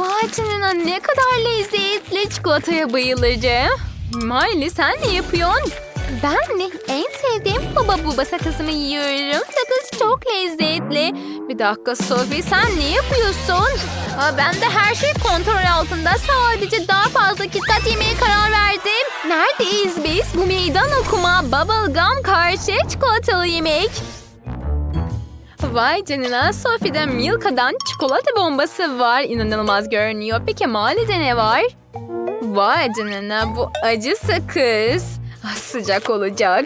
Vay canına ne kadar lezzetli çikolataya bayılacağım. Miley sen ne yapıyorsun? Ben mi? En sevdiğim baba buba sakızımı yiyorum. Sakız çok lezzetli. Bir dakika Sophie sen ne yapıyorsun? Ben de her şey kontrol altında. Sadece daha fazla KitKat yemeye karar verdim. Neredeyiz biz? Bu meydan okuma, bubblegum karşı çikolatalı yemek. Vay canına Sophie'de Milka'dan çikolata bombası var. İnanılmaz görünüyor. Peki Mali'de ne var? Vay canına bu acı sakız. Ah, Sıcak olacak.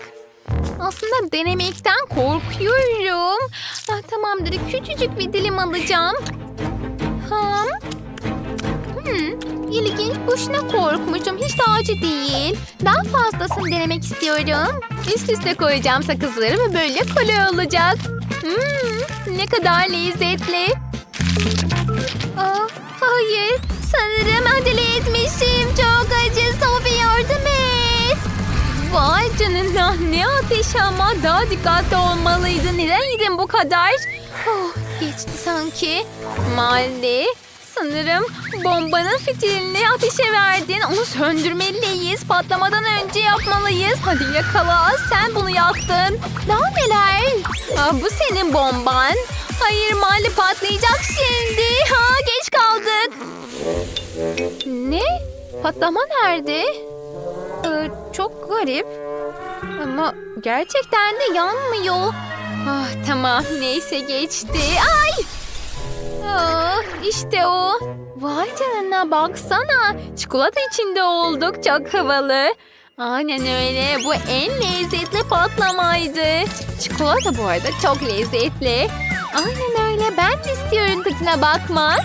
Aslında denemekten korkuyorum. Ah, tamamdır küçücük bir dilim alacağım. Ham. Hmm, ilginç boşuna korkmuşum. Hiç de acı değil. Daha fazlasını denemek istiyorum. Üst üste koyacağım sakızları ve böyle kolay olacak. Hmm, ne kadar lezzetli. Aa, hayır. Sanırım acele etmişim. Çok acı. Sophie yardım et. Vay canına ne ateş ama daha dikkatli olmalıydı. Neden yedin bu kadar? Oh, geçti sanki. Malli sanırım bombanın fitilini ateşe verdin. Onu söndürmeliyiz. Patlamadan önce yapmalıyız. Hadi yakala. Sen bunu yaktın. Daha neler? Aa, bu senin bomban. Hayır Malli patlayacak şimdi. Ha geç kaldık. Ne? Patlama nerede? Ee, çok garip. Ama gerçekten de yanmıyor. Ah tamam neyse geçti. Ay! Ah, işte o. Vay canına baksana. Çikolata içinde olduk çok havalı. Aynen öyle. Bu en lezzetli patlamaydı. Çikolata bu arada çok lezzetli. Aynen öyle. Ben de istiyorum tadına bakma.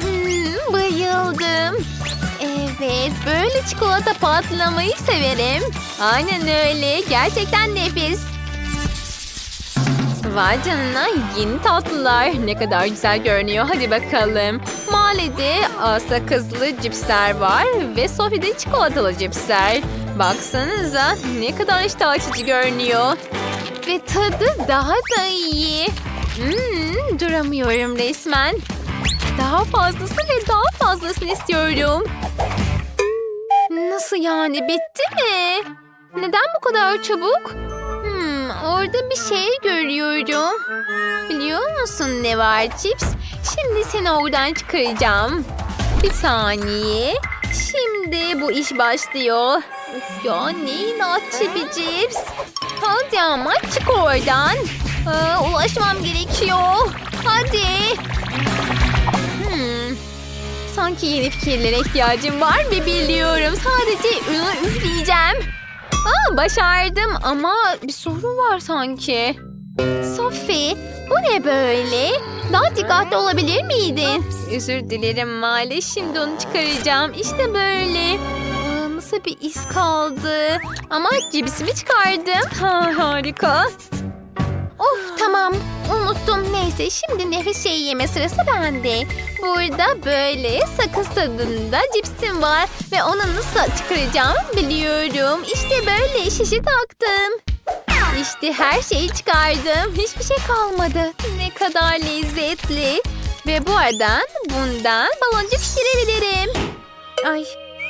Hmm, bayıldım. Evet, böyle çikolata patlamayı severim. Aynen öyle, gerçekten nefis. Vay canına yeni tatlılar. Ne kadar güzel görünüyor. Hadi bakalım. Mahallede sakızlı cipsler var ve Sophie'de çikolatalı cipsler. Baksanıza ne kadar iştah açıcı görünüyor. Ve tadı daha da iyi. Hmm, duramıyorum resmen. Daha fazlası ve daha fazlasını istiyorum. Nasıl yani bitti mi? Neden bu kadar çabuk? Orada bir şey görüyorum. Biliyor musun ne var Cips? Şimdi seni oradan çıkaracağım. Bir saniye. Şimdi bu iş başlıyor. Ya ne inatçı bir cips. Hadi ama çık oradan. Aa, ulaşmam gerekiyor. Hadi. Hmm. Sanki yeni fikirlere ihtiyacım var ve biliyorum. Sadece unu üfleyeceğim. Aa, başardım ama bir sorun var sanki. Sophie, bu ne böyle? Daha dikkatli olabilir miydin? Özür dilerim Mali. Şimdi onu çıkaracağım. İşte böyle. Aa, nasıl bir iz kaldı? Ama cibisimi çıkardım. Ha, harika. Of tamam unuttum neyse şimdi nefis şey yeme sırası bende. Burada böyle sakız tadında cipsim var ve onu nasıl çıkaracağımı biliyorum. İşte böyle şişi taktım. İşte her şeyi çıkardım. Hiçbir şey kalmadı. Ne kadar lezzetli. Ve bu arada bundan baloncuk şişirebilirim. Ay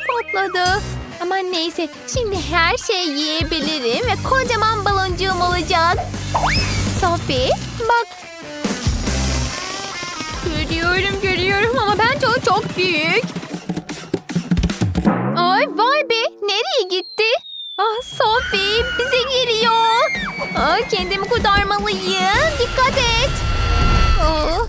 patladı. Ama neyse şimdi her şeyi yiyebilirim ve kocaman baloncuğum olacak. Sophie bak. Görüyorum görüyorum ama bence o çok büyük. Ay vay be nereye gitti? Ah Sophie bize geliyor. Ah, kendimi kurtarmalıyım. Dikkat et. Oh,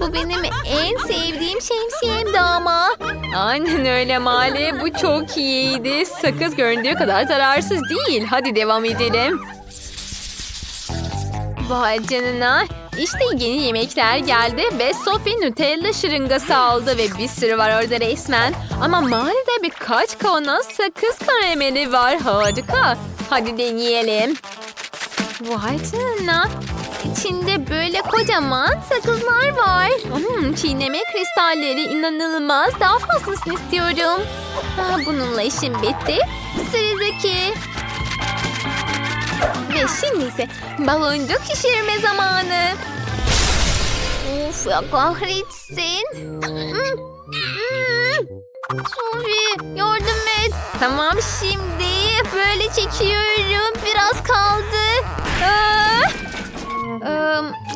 bu benim en sevdiğim şemsiyemdi ama. Aynen öyle Mali. Bu çok iyiydi. Sakız göründüğü kadar zararsız değil. Hadi devam edelim. Vay canına. İşte yeni yemekler geldi ve Sophie Nutella şırıngası aldı ve bir sürü var orada resmen. Ama Mali'de birkaç kavanoz sakız karameli var. Harika. Hadi deneyelim. Vay canına. İçinde böyle kocaman sakızlar var. Hmm, çiğneme kristalleri inanılmaz. Daha fazlasını istiyorum. Ah, bununla işim bitti. Sıradaki. Ve şimdi ise baloncuk şişirme zamanı. Of ya kahretsin. Sofi yardım et. Tamam şimdi böyle çekiyorum. Biraz kaldı. Ee,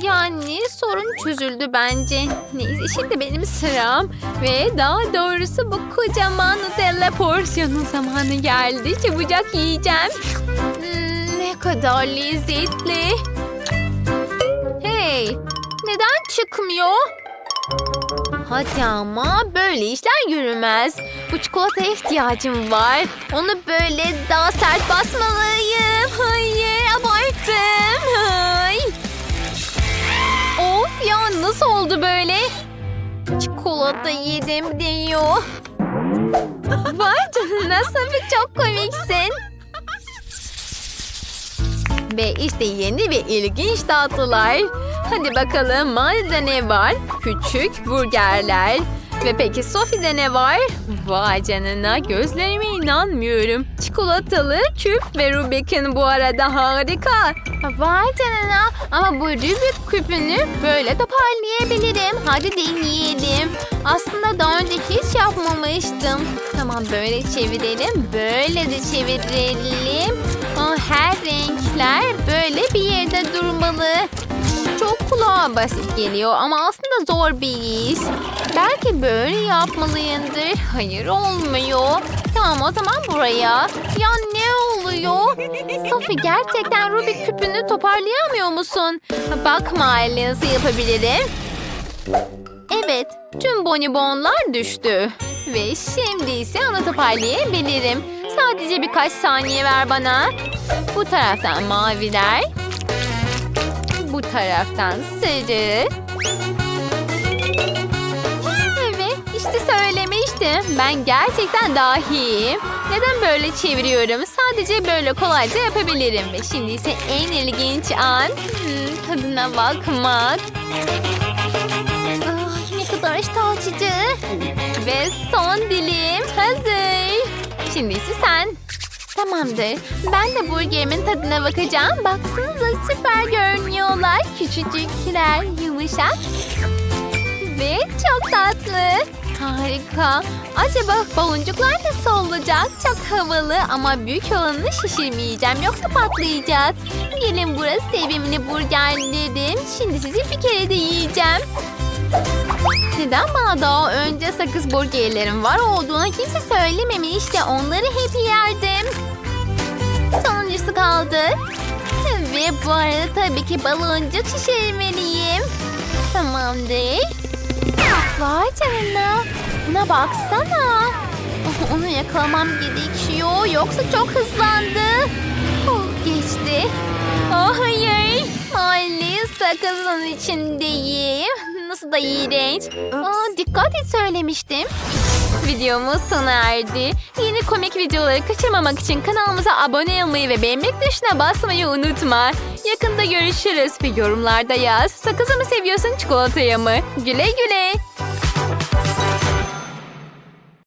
yani sorun çözüldü bence. Neyse şimdi benim sıram. Ve daha doğrusu bu kocaman Nutella porsiyonu zamanı geldi. Çabucak yiyeceğim. Ne kadar lezzetli. Hey, neden çıkmıyor? Hadi ama böyle işler yürümez. Bu çikolataya ihtiyacım var. Onu böyle daha sert basmalıyım. Hayır abarttım. Ay. Of ya nasıl oldu böyle? Çikolata yedim diyor. Vay canına Sofi çok komiksin. Ve işte yeni ve ilginç tatlılar. Hadi bakalım Mavi'de ne var? Küçük burgerler. Ve peki Sofi'de ne var? Vay canına gözlerime inanmıyorum. Çikolatalı küp ve Rubik'in bu arada harika. Vay canına ama bu Rubik küpünü böyle toparlayabilirim. Hadi deneyelim. Aslında daha önce hiç yapmamıştım. Tamam böyle çevirelim. Böyle de çevirelim. Her renkler böyle bir yerde durmalı. Çok kulağa basit geliyor ama aslında zor bir iş. Belki böyle yapmalıyımdır. Hayır olmuyor. Tamam o zaman buraya. Ya ne oluyor? Sophie gerçekten Rubik küpünü toparlayamıyor musun? Bakma Aile nasıl yapabilirim. Evet, tüm bonibonlar düştü. Ve şimdi ise onu toparlayabilirim. Sadece birkaç saniye ver bana. Bu taraftan maviler. Bu taraftan sarı. Evet, işte söylemiştim. Ben gerçekten dahiyim. Neden böyle çeviriyorum? Sadece böyle kolayca yapabilirim. Ve şimdi ise en ilginç an. Hmm, tadına bakmak. Ah, ne kadar iştah açıcı. Ve son dilim hazır. Şimdi ise sen. Tamamdır. Ben de burgerimin tadına bakacağım. Baksanıza süper görünüyorlar. Küçücükler, yumuşak. Ve çok tatlı. Harika. Acaba baloncuklar nasıl olacak? Çok havalı ama büyük olanını şişirmeyeceğim yoksa patlayacak. Gelin burası sevimli burgerlerim. Şimdi sizi bir kere de yiyeceğim. Neden bana daha önce sakız burgerlerim var olduğuna kimse söylememişti. Onları hep yerdim. Sonuncusu kaldı. Ve bu arada tabii ki baloncuk şişirmeliyim. Tamamdır. Vay canına. Buna baksana. Onu yakalamam gerekiyor. Yoksa çok hızlandı. Oh, geçti. Oh, hayır. Mahalle sakızın içindeyim. Nasıl da iğrenç. Aa, dikkat et söylemiştim. Videomuz sona erdi. Yeni komik videoları kaçırmamak için kanalımıza abone olmayı ve beğenmek tuşuna basmayı unutma. Yakında görüşürüz ve yorumlarda yaz. Sakızı mı seviyorsun çikolatayı mı? Güle güle.